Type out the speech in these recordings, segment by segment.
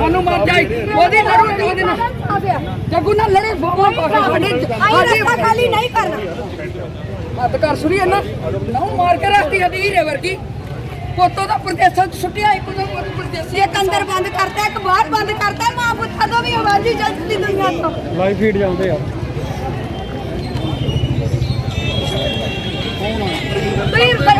ਉਹਨੂੰ ਮਾਰ ਜਾਈ। ਉਹਦੀ ਲੜੂ ਉਹਦੇ ਨਾਲ ਜੱਗੂ ਨਾਲ ਲੜੇ ਬਹੁਤ ਬਹੁਤ ਸਾਡੇ ਖਾਲੀ ਨਹੀਂ ਕਰਨਾ। ਹੱਥ ਕਰ ਸੁਰੀ ਇਹਨਾਂ। ਨਾ ਮਾਰ ਕੇ ਰੱਖਤੀ ਹਦੀ ਹੀਰੇ ਵਰਗੀ। ਪੋਤੋ ਦਾ ਪ੍ਰਦੇਸ਼ਾਂ ਚ ਛੁੱਟਿਆ ਇੱਕ ਦੋ ਪੁੱਤ ਪ੍ਰਦੇਸ਼ੀ ਇੱਕ ਅੰਦਰ ਬੰਦ ਕਰਤਾ ਇੱਕ ਬਾਹਰ ਬੰਦ ਕਰਤਾ ਮਾਂ ਪੁੱਤਾਂ ਤੋਂ ਵੀ ਆਵਾਜ਼ੀ ਚੱਲਦੀ ਦੁਨੀਆ ਤੋਂ। ਲਾਈਵ ਫੀਡ ਜਾਂਦੇ ਆ। ਵੀਰ ਕਰਮ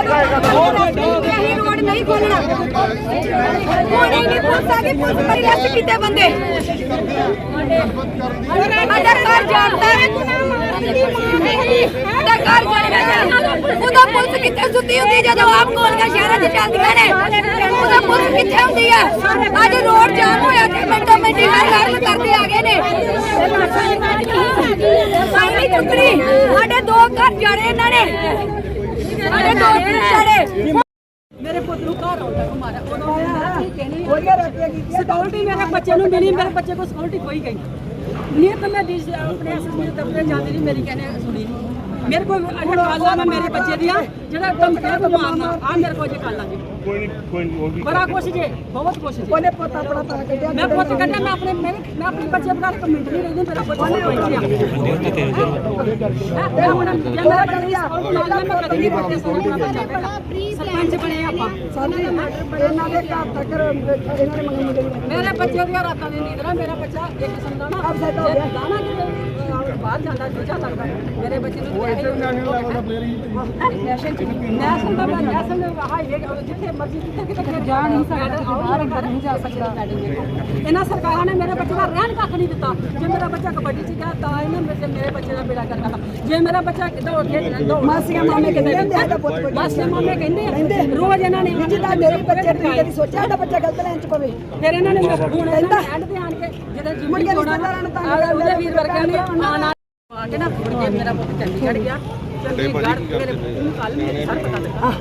ਜਾਵੇਗਾ ਨਹੀਂ ਰੋਡ ਨਹੀਂ ਖੋਲਣਾ ਕੋਈ ਨਹੀਂ ਪੁੱਛ ਆ ਕੇ ਪੁੱਛ ਪਰ ਰੈਸਟ ਕੀਤੇ ਬੰਦੇ। ਸਾਡਾ ਘਰ ਜਾਣਦਾ ਸਾਡਾ ਘਰ ਜਾਣਦਾ ਉਹਦਾ ਪੁਲਿਸ ਕਿੱਥੇ ਸੁੱਤੀ ਹੁੰਦੀ ਹੈ ਜਦੋਂ ਆਪ ਗੋਲੀਆਂ ਸ਼ਹਿਰਾਂ 'ਚ ਚੱਲਦੀਆਂ ਨੇ? ਉਹਦਾ ਪੁਲਿਸ ਕਿੱਥੇ ਹੁੰਦੀ ਆ ਅੱਜ ਰੋਡ ਜਾਮ ਹੋਇਆ ਤੇ ਮਿੰਟੋ ਮਿੰਟੀ ਹਰ ਹਰ ਕਰਦੇ ਆ ਗਏ ਨੇ ਸਾਡੀ ਸਾਡੇ ਦੋ ਘਰ ਜੜੇ ਇਹਨਾਂ ਨੇ। ਸਾਡੇ ਦੋ ਜੜੇ। ਮੇਰੇ ਪੁੱਤ ਨੂੰ ਘਰ ਆਉਂਦਾ ਮਾਰਾ ਉਦੋਂ ਸਿਕਿਉਰਿਟੀ ਮੇਰੇ ਬੱਚੇ ਨੂੰ ਮਿਲੀ, ਮੇਰੇ ਬੱਚੇ ਕੋਲ ਸਿਕਿਉਰਿਟੀ ਕੋਈ ਗਈ ਨਹੀਂ ਤਾਂ ਮੈਂ ਆਪਣੇ ਐਸਐਸਪੀ ਦੇ ਦਫ਼ਤਰ ਜਾਂਦੀ ਨਹੀਂ ਮੇਰੀ ਕਹਿੰਦੇ, ਸੁਣੀ ਨਹੀਂ ਮੇਰੇ ਕੋਲ ਕਾਲਾਂ ਮੈਂ ਮੇਰੇ ਬੱਚੇ ਦੀਆਂ ਜਿਹੜਾ ਕੰਮ ਕਹਿ ਮਾਰਨਾ ਆ ਮੇਰੇ ਕੋਲ ਜੇ ਕਾਲਾਂ ਜੀ ਕੋਈ ਨਹੀਂ ਕੋਈ ਨਹੀਂ ਉਹ ਵੀ ਬੜਾ ਕੁਛ ਜੇ ਬਹੁਤ ਕੁਛ ਜੇ। ਉਹਨੇ ਪੁੱਤ ਆਪਣਾ ਤਾਂ ਕੱਢਿਆ ਮੈਂ ਪੁੱਤ ਕੱਢਿਆ ਮੈਂ ਆਪਣੇ ਮੇਰੇ ਮੈਂ ਆਪਣੇ ਬੱਚੇ ਬਣਾ ਕੇ ਮਿੰਟ ਨਹੀਂ ਰਹਿੰਦੀ ਮੇਰਾ ਬੱਚਾ ਨਹੀਂ ਰਹਿੰਦੀ ਤੇ ਹੁਣ ਜੇ ਮੇਰਾ ਸਕੂਲ ਨਾਲ ਮੈਂ ਕਦੀ ਨਹੀਂ ਨਾਲ ਸਰਪੰਚ ਬਣੇ ਆਪਾਂ। ਇਹਨਾਂ ਦੇ ਘਰ ਤੱਕ ਇਹਨਾਂ ਦੇ ਮੰਗਣ ਮੇਰੇ ਬੱਚੇ ਦੀਆਂ ਰਾਤਾਂ ਦੀ ਨੀਂਦ ਨਾ ਮੇਰਾ ਬੱਚਾ ਇੱਕ ਕਿਸਮ ਦਾ ਨਾ ਜੇ ਦਾਣਾ ਕਿਤੇ ਬਾਹਰ ਜਾਂਦਾ ਦੂਜਾ ਲੱਗਦਾ ਮੇਰੇ ਬੱਚੇ ਨੂੰ ਨੈਸ਼ਨਲ ਦਾ ਮੈਂ ਨੈਸ਼ਨਲ ਹਾਈਵੇ ਜਿੱਥੇ ਮਰਜ਼ੀ ਜਿੱਥੇ ਕਿਤੇ ਕਿਤੇ ਜਾ ਨਹੀਂ ਸਕਦਾ ਬਾਹਰ ਅੰਦਰ ਨਹੀਂ ਜਾ ਸਕਦਾ। ਇਹਨਾਂ ਸਰਕਾਰਾਂ ਨੇ ਮੇਰੇ ਬੱਚੇ ਦਾ ਰਹਿਣ ਕੱਖ ਨਹੀਂ ਦਿੱਤਾ। ਜੇ ਮੇਰਾ ਬੱਚਾ ਕਬੱਡੀ 'ਚ ਗਿਆ ਤਾਂ ਇਹਨਾਂ ਮੇਰੇ ਮੇਰੇ ਬੱਚੇ ਦਾ ਬੇੜਾ ਕਰਦਾ ਜੇ ਮੇਰਾ ਬੱਚਾ ਦੌੜ ਕੇ ਦੌੜ ਮਾਸੀਆਂ ਮਾਮੇ ਕਹਿੰਦੇ ਸਾਡਾ ਪੁੱਤ ਮਾਸੀਆਂ ਮਾਮੇ ਕਹਿੰਦੇ ਆ। ਰੋਜ਼ ਇਹਨਾਂ ਨੇ ਜਿੱਦਾਂ ਮੇਰੇ ਬੱਚੇ ਨੇ ਕਦੀ ਸੋਚਿਆ ਸਾਡਾ ਬੱਚਾ ਗਲਤ ਲਾਈਨ 'ਚ ਪਵੇ। ਫਿਰ ਇਹਨਾਂ ਨੇ ਹੁਣ ਕਹਿੰਦਾ ਐਂਡ ਤੇ ਆਣ ਕੇ ਜਦੋਂ ਜਿੰਮੀ ਚੋਣਾ ਨਾ ਉਹਦੇ ਵੀਰ ਵਰਗਿਆਂ ਨੇ ਕੇ ਨਾ ਫੜ ਕੇ ਮੇਰਾ ਪੁੱਤ ਚੰਡੀਗੜ੍ਹ ਗਿਆ। ਚੰਡੀਗੜ੍ਹ ਮੇਰੇ ਨੂੰ ਕੱਲ ਮੇਰੇ ਸਰ ਪਤਾ ਲੱਗਾ।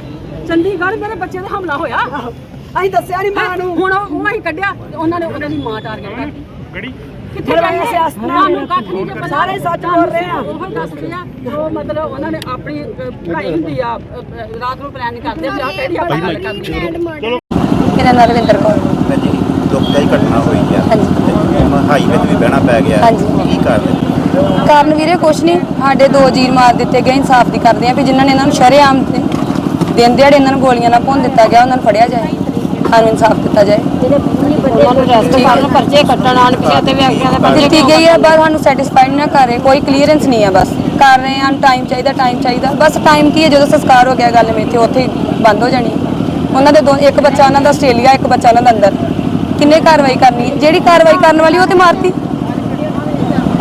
ਚੰਡੀਗੜ੍ਹ ਮੇਰੇ ਬੱਚੇ ਤੇ ਹਮਲਾ ਹੋਇਆ। ਅਸੀਂ ਦੱਸਿਆ ਨਹੀਂ ਮਾਂ ਨੂੰ। ਹੁਣ ਉਹ ਅਸੀਂ ਕੱਢਿਆ ਉਹਨਾਂ ਨੇ ਉਹਨਾਂ ਦੀ ਮਾਂ ਟਾਰਗੇਟ ਕਰਤੀ। ਗੜੀ? ਕਿੱਥੇ ਜਾਈਏ ਸਿਆਸਤ ਨੂੰ। ਕੱਖ ਨਹੀਂ ਜੇ ਪਤਾ। ਸਾਰੇ ਸੱਚ ਬੋਲ ਰਹੇ ਆ। ਉਹ ਦੱਸਦੇ ਆ ਜੋ ਮਤਲਬ ਉਹਨਾਂ ਨੇ ਆਪਣੀ ਪੜ੍ਹਾਈ ਹੁੰਦੀ ਆ ਰਾਤ ਨੂੰ ਪਲਾਨ ਕਰਦੇ ਆ ਕਿਹੜੀ ਆਪਾਂ ਗੱਲ ਕਰਨੀ ਮੇਰਾ ਨਾਮ ਰਵਿੰਦਰ ਕੌਰ ਜੀ ਦੁਖਦਾਈ ਘਟਨਾ ਹੋਈ ਆ ਹਾਂਜੀ। ਹੁਣ ਹਾਈਵੇ ਤੇ ਵੀ ਬਹਿਣਾ ਪੈ ਗਿਆ। ਹਾਂਜੀ। ਕੀ ਕਾਰਨ ਕਾਰਨ ਵੀਰੇ ਕੁਛ ਨਹੀਂ ਸਾਡੇ ਦੋ ਜੀਰ ਮਾਰ ਦਿੱਤੇ ਗਏ ਇਨਸਾਫ ਦੀ ਕਰਦੇ ਆ ਵੀ ਜਿਨ੍ਹਾਂ ਨੇ ਇਹਨਾਂ ਨੂੰ ਸ਼ਰੇਆਮ ਤੇ ਦਿਨ ਦਿਹਾੜੇ ਇਹਨਾਂ ਨੂੰ ਗੋਲੀਆਂ ਨਾਲ ਭੁੰਨ ਦਿੱਤਾ ਗਿਆ ਉਹਨਾਂ ਨੂੰ ਫੜਿਆ ਜਾਏ ਸਾਨੂੰ ਇਨਸਾਫ ਦਿੱਤਾ ਜਾਏ। ਉਹਨਾਂ ਨੂੰ ਰੈਸਟ ਕਰਨ ਪਰਚੇ ਕੱਟਣ ਆਣ ਪਿਛੇ ਤੇ ਵਿਅਕਤੀਆਂ ਦੇ ਪਰਚੇ ਦਿੱਤੀ ਗਈ ਹੈ ਬਸ ਸਾਨੂੰ ਸੈਟੀਸਫਾਈਡ ਨਾ ਕਰ ਰਹੇ ਕੋਈ ਕਲੀਅਰੈਂਸ ਨਹੀਂ ਹੈ ਬਸ। ਕਰ ਰਹੇ ਹਾਂ ਟਾਈਮ ਚਾਹੀਦਾ ਟਾਈਮ ਚਾਹੀਦਾ। ਬਸ ਟਾਈਮ ਕੀ ਹੈ ਜਦੋਂ ਸੰਸਕਾਰ ਹੋ ਗਿਆ ਗੱਲ ਮੇਥੇ ਉੱਥੇ ਹੀ ਬੰਦ ਹੋ ਜਾਣੀ ਹੈ। ਉਹਨਾਂ ਦੇ ਦੋ ਇੱਕ ਬੱਚਾ ਉਹਨਾਂ ਦਾ ਆਸਟ੍ਰੇਲੀਆ ਇੱਕ ਬੱਚਾ ਉਹਨਾਂ ਦਾ ਅੰਦਰ। ਕਿੰਨੇ ਕਾਰਵਾਈ ਕਰਨੀ ਹੈ? ਜਿਹੜੀ ਕਾਰਵਾਈ ਕਰਨ ਵਾਲੀ ਉਹ ਤੇ ਮਾਰਤੀ।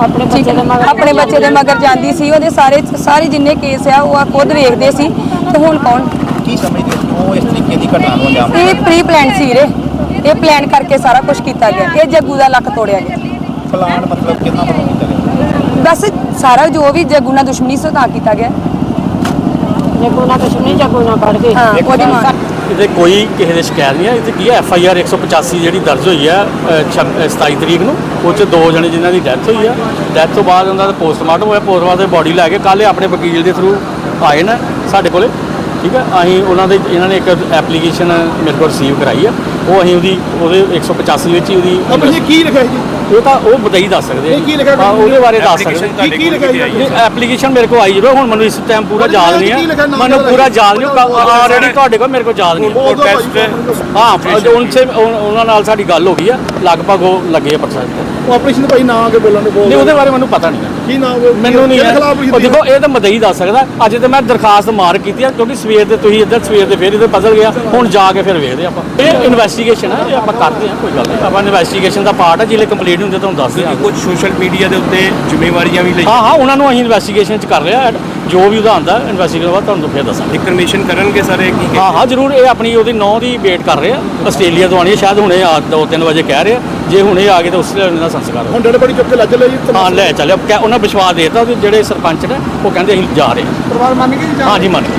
ਆਪਣੇ ਬੱਚੇ ਦੇ ਮਗਰ ਆਪਣੇ ਬੱਚੇ ਦੇ ਮਗਰ ਜਾਂਦੀ ਸੀ ਉਹਦੇ ਸਾਰੇ ਸਾਰੇ ਜਿੰਨੇ ਕੇਸ ਆ ਉਹ ਆ ਖੁਦ ਵੇਖਦੇ ਸੀ। ਤੇ ਹੁਣ ਕੌਣ? ਕੀ ਸਮਝਦੇ ਹੋ ਇਸ ਤਰੀਕੇ ਦੀ ਘਟਨਾ ਨੂੰ ਅੰਜਾਮ ਇਹ ਪ੍ਰੀ ਪਲਾਨ ਸੀ ਰੇ ਇਹ ਪਲਾਨ ਕਰਕੇ ਸਾਰਾ ਕੁਝ ਕੀਤਾ ਗਿਆ। ਇਹ ਜੱਗੂ ਦਾ ਲੱਕ ਤੋੜਿਆ ਗਿਆ। ਮਤਲਬ ਕਿੰਨਾ ਬਸ ਸਾਰਾ ਜੋ ਵੀ ਜੱਗੂ ਨਾਲ ਦੁਸ਼ਮਣੀ ਸੀ ਤਾਂ ਕੀਤਾ ਗਿਆ। ਜੇ ਕੋਈ ਨਾ ਦੁਸ਼ਮਣੀ ਜਾਂ ਕੋਈ ਨਾ ਫੜ ਕੇ। ਹਾਂ ਉਹਦੀ ਮਾਂ। ਇਹਦੇ ਕੋਈ ਕਿਸੇ ਦੇ ਸ਼ਿਕਾਇਤ ਨਹੀਂ ਹੈ। ਇਹਦੇ ਕੀ ਹੈ? ਐਫ ਆਈ ਆਰ 185 ਜਿਹੜੀ ਦਰਜ ਹੋਈ ਹੈ ਅ, ਛਬ- ਅ, 27 ਤਰੀਕ ਨੂੰ ਉਹ ਚ ਦੋ ਜਣੇ ਜਿਨ੍ਹਾਂ ਦੀ ਡੈਥ ਹੋਈ ਹੈ ਡੈਥ ਤੋਂ ਬਾਅਦ ਉਹਨਾਂ ਦਾ ਪੋਸਟਮਾਰਟਮ ਹੋਇਆ। ਪੋਸਟਮਾਰਟਮ ਦੇ ਬੋਡੀ ਲੈ ਕੇ ਕੱਲ੍ਹ ਇਹ ਆਪਣੇ ਵਕੀਲ ਦੇ ਥਰੂ ਆਏ ਨੇ ਸਾਡੇ ਕੋਲੇ। ਠੀਕ ਹੈ? ਅਸੀਂ ਉਹਨਾਂ ਦੇ ਇਹਨਾਂ ਨੇ ਇੱਕ ਐਪਲੀਕੇਸ਼ਨ ਮੇਰੇ ਕੋਲ ਰਿਸੀਵ ਕਰਾਈ ਹੈ ਉਹ ਅਸੀਂ ਉਹਦੀ ਉਹਦੇ 185 ਵਿੱਚ ਹੀ ਉਹਦੀ ਕੀ ਲਿਖਿਆ ਜੀ ਉਹ ਤਾਂ ਉਹ ਬਤਾਈ ਦੱਸ ਸਕਦੇ ਆ ਕੀ ਲਿਖਿਆ ਹਾਂ, ਉਹਦੇ ਬਾਰੇ ਦੱਸ Application ਸਕਦੇ ਕੋਲ ਕਿੱਥੇ ਆਈ ਹੈ? ਐਪਲੀਕੇਸ਼ਨ ਮੇਰੇ ਕੋਲ ਆਈ ਜਦੋਂ ਹੁਣ ਮੈਨੂੰ ਇਸ ਟਾਈਮ ਪੂਰਾ ਯਾਦ ਨਹੀਂ ਕੀ ਲਿਖਿਆ ਹੈ ਨਾਮ ਮੈਨੂੰ ਉਹਦਾ? ਪੂਰਾ ਯਾਦ ਨਹੀਂ ਆਲਰੇਡੀ ਤੁਹਾਡੇ ਕੋਲ ਮੇਰੇ ਕੋਲ ਯਾਦ ਨਹੀਂ। ਉਹ ਪ੍ਰੋਟੈਸਟ ਹਾਂ ਅੱਜ ਉਨਸੇ ਉਨ- ਉਹਨਾਂ ਨਾਲ ਸਾਡੀ ਗੱਲ ਹੋ ਗਈ ਆ ਲਗਭਗ ਉਹ ਲੱਗੇ ਆ ਪ੍ਰੋਸੈਸ ਤੇ। ਉਹ ਆਪਰੇਸ਼ਨ ਭਾਈ ਨਾ ਆ ਕੇ ਬੋਲਣ ਦੇ ਬੋਲ ਨਹੀਂ ਉਹਦੇ ਬਾਰੇ ਮੈਨੂੰ ਪਤਾ ਨਹੀਂ ਹੈ ਕੀ ਨਾਮ ਮੈਨੂੰ ਨਹੀਂ ਕਿਹਦੇ ਹੈ ਉਹ ਦੇਖੋ ਇਹ ਤਾਂ ਮਦਈ ਦੱਸ ਸਕਦਾ। ਅੱਜ ਤੇ ਮੈਂ ਦਰਖਾਸਤ ਮਾਰ ਕੀਤੀ ਆ ਕਿਉਂਕਿ ਸਵੇਰ ਦੇ ਤੁਸੀਂ ਇੱਧਰ ਸਵੇਰ ਦੇ ਫਿਰ ਇਹਦੇ ਬਦਲ ਗਿਆ। ਹੁਣ ਜਾ ਕੇ ਫਿਰ ਵੇਖਦੇ ਆਪਾਂ। ਇਹ ਇਨਵੈਸਟੀਗੇਸ਼ਨ ਹੈ ਇਹ ਆਪਾਂ ਕਰਦੇ ਹਾਂ ਕੋਈ ਗੱਲ ਨਹੀਂ। ਆਪਾਂ ਇਨਵੈਸਟੀਗੇਸ਼ਨ ਦਾ ਪਾਰਟ ਹੈ ਜਿਹੜੇ ਕੰਪਲੀਟ ਹੁੰਦੇ ਤੁਹਾਨੂੰ ਦੱਸ ਦਿਆਂਗੇ। ਕੁਝ ਸੋਸ਼ਲ ਮੀਡੀਆ ਦੇ ਉੱਤੇ ਜ਼ਿੰਮੇਵਾਰੀਆਂ ਵੀ ਲਈ ਹਾਂ ਹਾਂ ਉਹਨਾਂ ਨੂੰ ਅਸੀਂ ਇਨਵੈਸਟੀਗੇਸ਼ਨ ਚ ਕਰ ਰਿਹਾ ਐਡ। ਜੋ ਵੀ ਉਹਦਾ ਆਂਦਾ ਇਨਵੈਸਟੀਗੇਸ਼ਨ ਬਾਅਦ ਤੁਹਾਨੂੰ ਫਿਰ ਦੱਸਾਂਗੇ। ਇਨਫੋਰਮੇਸ਼ਨ ਕਰਨਗੇ ਸਾਰੇ ਕੀ ਹਾਂ ਹਾਂ ਜ਼ਰੂਰ ਇਹ ਆਪਣੀ ਉਹਦੀ ਨੌ ਦੀ ਵੇਟ ਕਰ ਰਹੇ ਆ। ਆਸਟ੍ਰੇਲੀਆ ਤੋਂ ਆਣੀ ਹੈ ਸ਼ਾਇਦ ਹੁਣੇ ਆ 2-3 ਵਜੇ ਕਹਿ ਰਹੇ ਆ। ਜੇ ਹੁਣੇ ਆ ਗਏ ਤਾਂ ਉਸ ਵੇਲੇ ਦਾ ਸੰਸਕਾਰ। ਹੁਣ ਡੜ ਬੜੀ ਚੁੱਕ ਕੇ ਲੱਜ ਲਈ ਹਾਂ ਲੈ ਚੱਲਿਆ ਕਹਿ- ਉਹਨਾਂ ਵਿਸ਼ਵਾਸ ਦੇਤਾ ਜਿਹੜੇ ਸਰਪੰਚ ਨੇ ਉਹ ਕਹਿੰਦੇ ਅਸੀਂ ਜਾ ਰਹੇ ਹਾਂ। ਪਰਿਵਾਰ ਮੰਨ ਕੇ ਹਾਂ ਜੀ ਮੰਨ ਗਏ